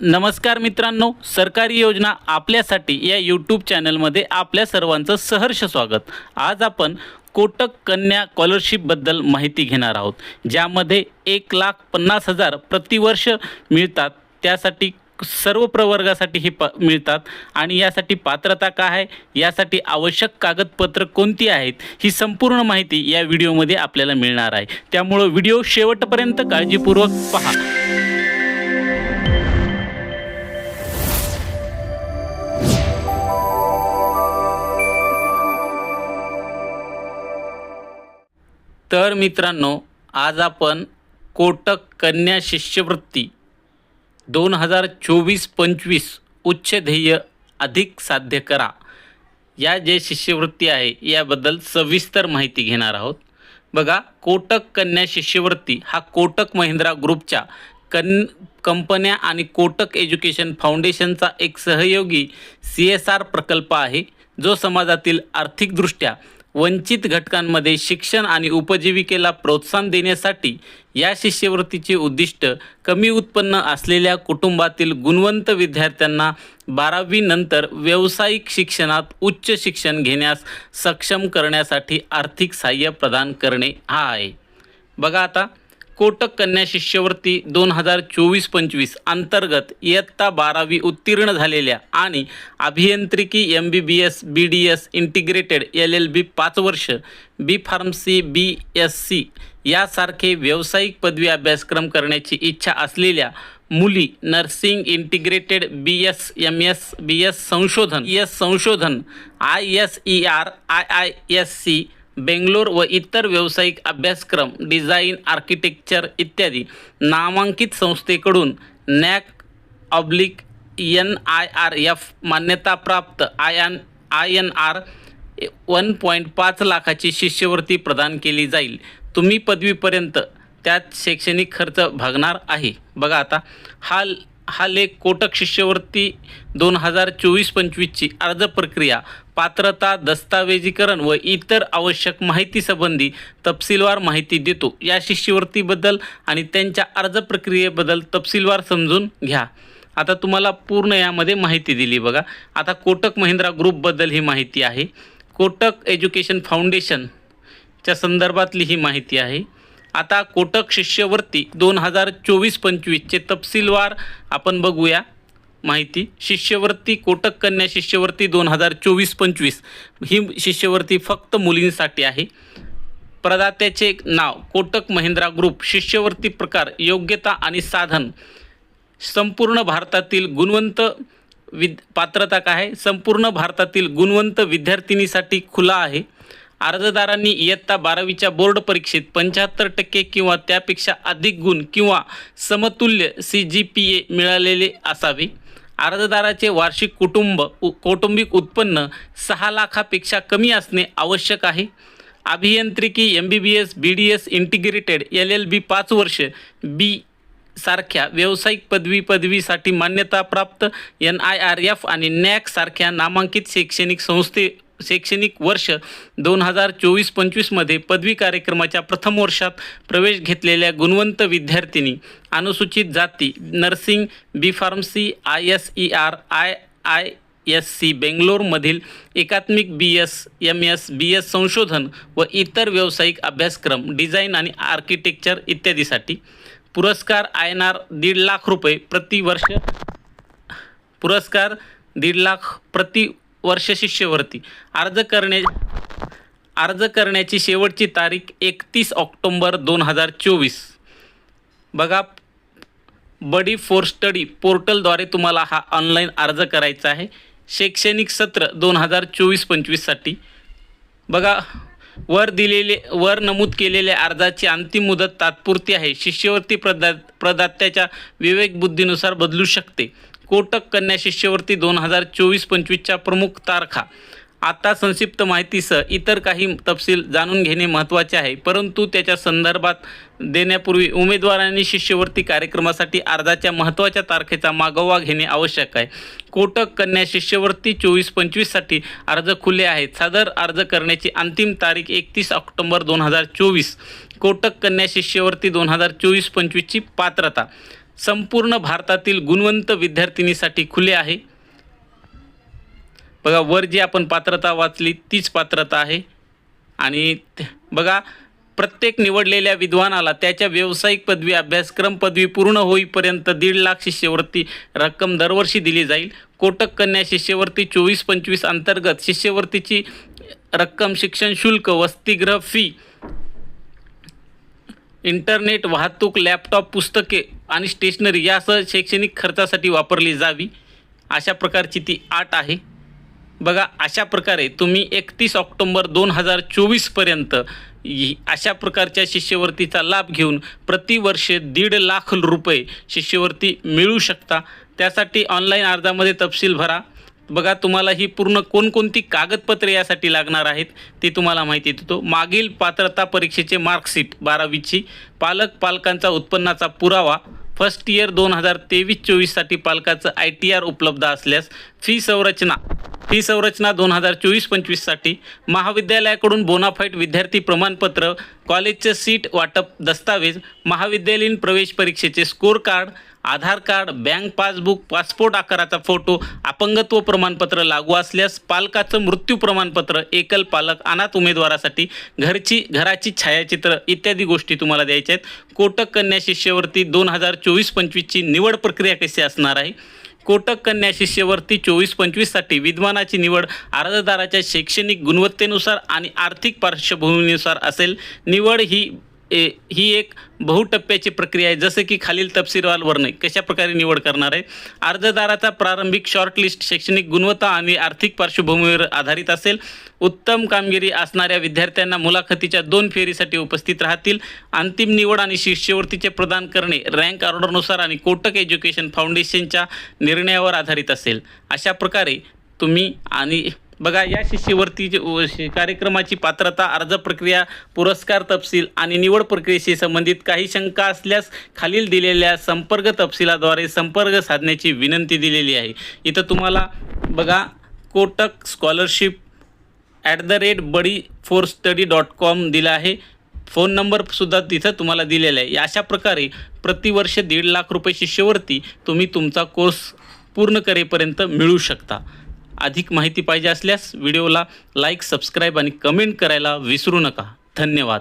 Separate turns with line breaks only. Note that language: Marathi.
नमस्कार मित्रांनो सरकारी योजना आपल्यासाठी या यूट्यूब चॅनलमध्ये आपल्या सर्वांचं सहर्ष स्वागत. आज आपण कोटक कन्या स्कॉलरशिपबद्दल माहिती घेणार आहोत ज्यामध्ये एक लाख पन्नास हजार प्रतिवर्ष मिळतात. त्यासाठी सर्व प्रवर्गासाठी ही प मिळतात. आणि यासाठी पात्रता काय आहे? यासाठी आवश्यक कागदपत्र कोणती आहेत? ही संपूर्ण माहिती या व्हिडिओमध्ये आपल्याला मिळणार आहे. त्यामुळं व्हिडिओ शेवटपर्यंत काळजीपूर्वक पहा. तर मित्रांनो आज आपण कोटक कन्या शिष्यवृत्ती दोन हजार चोवीस पंचवीस उच्च ध्येय अधिक साध्य करा. या जे शिष्यवृत्ती आहे याबद्दल सविस्तर माहिती घेणार आहोत. बघा कोटक कन्या शिष्यवृत्ती हा कोटक महिंद्रा ग्रुपच्या कन कंपन्या आणि कोटक एज्युकेशन फाउंडेशनचा एक सहयोगी सी एस आर प्रकल्प आहे जो समाजातील आर्थिकदृष्ट्या वंचित घटकांमध्ये शिक्षण आणि उपजीविकेला प्रोत्साहन देण्यासाठी या शिष्यवृत्तीचे उद्दिष्ट कमी उत्पन्न असलेल्या कुटुंबातील गुणवंत विद्यार्थ्यांना बारावी नंतर व्यावसायिक शिक्षणात उच्च शिक्षण घेण्यास सक्षम करण्यासाठी आर्थिक सहाय्य प्रदान करणे हा आहे. बघा आता कोटक कन्या शिष्यवृत्ती दोन हजार चोवीस पंचवीस अंतर्गत इयत्ता बारावी उत्तीर्ण झालेल्या आणि अभियांत्रिकी M B B S B D S integrated L L B पाच वर्ष B pharmacy B S C यासारखे व्यावसायिक पदवी अभ्यासक्रम करण्याची इच्छा असलेल्या मुली nursing integrated B S M S B S संशोधन एस संशोधन I S E R I I S C Bangalore व इतर व्यावसायिक अभ्यासक्रम डिझाईन आर्किटेक्चर इत्यादी नामांकित संस्थेकडून NAAC oblique N I R F मान्यताप्राप्त I N I N R one point पाच लाखाची शिष्यवृत्ती प्रदान केली जाईल. तुम्ही पदवीपर्यंत त्यात शैक्षणिक खर्च भागणार आहे. बघा आता हा हा लेख कोटक शिष्यवृत्ती दोन हजार चोवीस पंचवीसची अर्ज प्रक्रिया पात्रता दस्तावेजीकरण व इतर आवश्यक माहितीसंबंधी तपशीलवार माहिती देतो. या शिष्यवृत्तीबद्दल आणि त्यांच्या अर्ज प्रक्रियेबद्दल तपशीलवार समजून घ्या. आता तुम्हाला पूर्ण यामध्ये माहिती दिली बघा. आता कोटक महिंद्रा ग्रुपबद्दल ही माहिती आहे. कोटक एज्युकेशन फाउंडेशनच्या संदर्भातली ही माहिती आहे. आता कोटक शिष्यवृत्ती दोन हजार चोवीस पंचवीसचे तपशीलवार आपण बघूया. माहिती. शिष्यवृत्ती कोटक कन्या शिष्यवृत्ती दोन हजार चोवीस पंचवीस. ही शिष्यवृत्ती फक्त मुलींसाठी आहे. प्रदात्याचे नाव कोटक महिंद्रा ग्रुप. शिष्यवृत्ती प्रकार योग्यता आणि साधन. संपूर्ण भारतातील गुणवंत विद पात्रता काय आहे? संपूर्ण भारतातील गुणवंत विद्यार्थिनीसाठी खुला आहे. अर्जदारांनी इयत्ता बारावीच्या बोर्ड परीक्षेत पंच्याहत्तर टक्के किंवा त्यापेक्षा अधिक गुण किंवा समतुल्य सी जी पी ए मिळालेले असावे. अर्जदाराचे वार्षिक कुटुंब उ कौटुंबिक उत्पन्न सहा लाखापेक्षा कमी असणे आवश्यक आहे. अभियांत्रिकी M B B S B D S integrated L L B पाच वर्ष बी सारख्या व्यावसायिक पदवी पदवीसाठी मान्यताप्राप्त एन आय आर एफ आणि नॅक सारख्या नामांकित शैक्षणिक संस्थे शैक्षणिक वर्ष दोन हजार चोवीस पंचवीसमध्ये पदवी कार्यक्रमाच्या प्रथम वर्षात प्रवेश घेतलेल्या गुणवंत विद्यार्थिनी अनुसूचित जाती nursing B pharmacy I S E R I I S C बेंगलोरमधील एकात्मिक B S M S B S संशोधन व इतर व्यावसायिक अभ्यासक्रम डिझाईन आणि आर्किटेक्चर इत्यादीसाठी पुरस्कार आय एन आर दीड लाख रुपये प्रतिवर्ष पुरस्कार दीड लाख प्रति वर्ष शिष्यवृत्ती. अर्ज करणे अर्ज करण्याची शेवटची तारीख एकतीस ऑक्टोंबर दोन हजार चोवीस. बघा बडी फॉर स्टडी पोर्टलद्वारे तुम्हाला हा ऑनलाईन अर्ज करायचा आहे. शैक्षणिक सत्र दोन हजार चोवीस पंचवीससाठी बघा वर दिलेले वर नमूद केलेल्या अर्जाची अंतिम मुदत तात्पुरती आहे. शिष्यवृत्ती प्रदा प्रदात्याच्या विवेकबुद्धीनुसार बदलू शकते. कोटक कन्या शिष्यवृत्ती दोन हजार चोवीस पंचवीसच्या प्रमुख तारखा. आता संक्षिप्त माहितीसह इतर काही तपशील जाणून घेणे महत्त्वाचे आहे. परंतु त्याच्या संदर्भात देण्यापूर्वी उमेदवारांनी शिष्यवृत्ती कार्यक्रमासाठी अर्जाच्या महत्त्वाच्या तारखेचा मागोवा घेणे आवश्यक आहे. कोटक कन्या शिष्यवृत्ती चोवीस पंचवीससाठी अर्ज खुले आहेत. सादर अर्ज करण्याची अंतिम तारीख एकतीस ऑक्टोंबर दोन हजार चोवीस. कोटक कन्या शिष्यवृत्ती दोन हजार चोवीस पंचवीसची पात्रता. संपूर्ण भारतातील गुणवंत विद्यार्थिनीसाठी खुले आहे. बघा वर जी आपण पात्रता वाचली तीच पात्रता आहे. आणि बघा प्रत्येक निवडलेल्या विद्वानाला त्याच्या व्यावसायिक पदवी अभ्यासक्रम पदवी पूर्ण होईपर्यंत दीड लाख शिष्यवृत्ती रक्कम दरवर्षी दिली जाईल. कोटक कन्या शिष्यवृत्ती चोवीस पंचवीस अंतर्गत शिष्यवृत्तीची रक्कम शिक्षण शुल्क वसतिगृह फी इंटरनेट वाहतूक लॅपटॉप पुस्तके आणि स्टेशनरी यासह शैक्षणिक खर्चासाठी वापरली जावी अशा प्रकारची ती आट आहे. बघा अशा प्रकारे तुम्ही एकतीस ऑक्टोंबर दोन हजार चोवीसपर्यंत ही- अशा प्रकारच्या शिष्यवृत्तीचा लाभ घेऊन प्रतिवर्ष दीड लाख रुपये शिष्यवृत्ती मिळू शकता. त्यासाठी ऑनलाईन अर्जामध्ये तपशील भरा. बघा तुम्हाला ही पूर्ण कोणकोणती कागदपत्रे यासाठी लागणार आहेत ते तुम्हाला माहिती देतो. मागील पात्रता परीक्षेचे मार्कशीट बारावीची पालक पालकांचा उत्पन्नाचा पुरावा फर्स्ट इयर दोन हजार तेवीस चोवीससाठी पालकाचं आय टी आर उपलब्ध असल्यास फी संरचना. फी संरचना दोन हजार चोवीस पंचवीससाठी महाविद्यालयाकडून बोनाफाईट विद्यार्थी प्रमाणपत्र कॉलेजचं सीट वाटप दस्तावेज महाविद्यालयीन प्रवेश परीक्षेचे score card Aadhaar card bank passbook passport आकाराचा फोटो अपंगत्व प्रमाणपत्र लागू असल्यास पालकाचं मृत्यू प्रमाणपत्र एकल पालक अनाथ उमेदवारासाठी घरची घराची छायाचित्र इत्यादी गोष्टी तुम्हाला द्यायच्या आहेत. कोटक कन्या शिष्यवृत्ती दोन हजार चोवीस पंचवीसची निवड प्रक्रिया कशी असणार आहे? कोटक कन्या शिष्यवृत्ती चोवीस पंचवीससाठी विद्वानाची निवड अर्जदाराच्या शैक्षणिक गुणवत्तेनुसार आणि आर्थिक पार्श्वभूमीनुसार असेल. निवड ही ए ही एक बहुटप्प्याची प्रक्रिया आहे. जसं की खालील तपशीलवार वर्णन कशा प्रकारे निवड करणार आहे? अर्जदाराचा प्रारंभिक शॉर्टलिस्ट शैक्षणिक गुणवत्ता आणि आर्थिक पार्श्वभूमीवर आधारित असेल. उत्तम कामगिरी असणाऱ्या विद्यार्थ्यांना मुलाखतीच्या दोन फेरीसाठी उपस्थित राहतील. अंतिम निवड आणि शिष्यवृत्तीचे प्रदान करणे रँक ऑर्डरनुसार आणि कोटक एज्युकेशन फाउंडेशनच्या निर्णयावर आधारित असेल. अशा प्रकारे तुम्ही आणि बघा या शिष्यवृत्ती कार्यक्रमाची पात्रता अर्ज प्रक्रिया पुरस्कार तपशील आणि निवड प्रक्रियेशी संबंधित काही शंका असल्यास खालील दिलेल्या संपर्क तपशिलाद्वारे संपर्क साधण्याची विनंती दिलेली आहे. इथं तुम्हाला बघा Kotak scholarship at the rate buddy four study dot com दिला आहे. फोन नंबरसुद्धा तिथं तुम्हाला दिलेला आहे. अशा प्रकारे प्रतिवर्ष दीड लाख रुपये शिष्यवृत्ती तुम्ही तुमचा कोर्स पूर्ण करेपर्यंत मिळू शकता. अधिक माहिती पाहिजे असल्यास व्हिडिओला लाईक सबस्क्राईब आणि कमेंट करायला विसरू नका. धन्यवाद.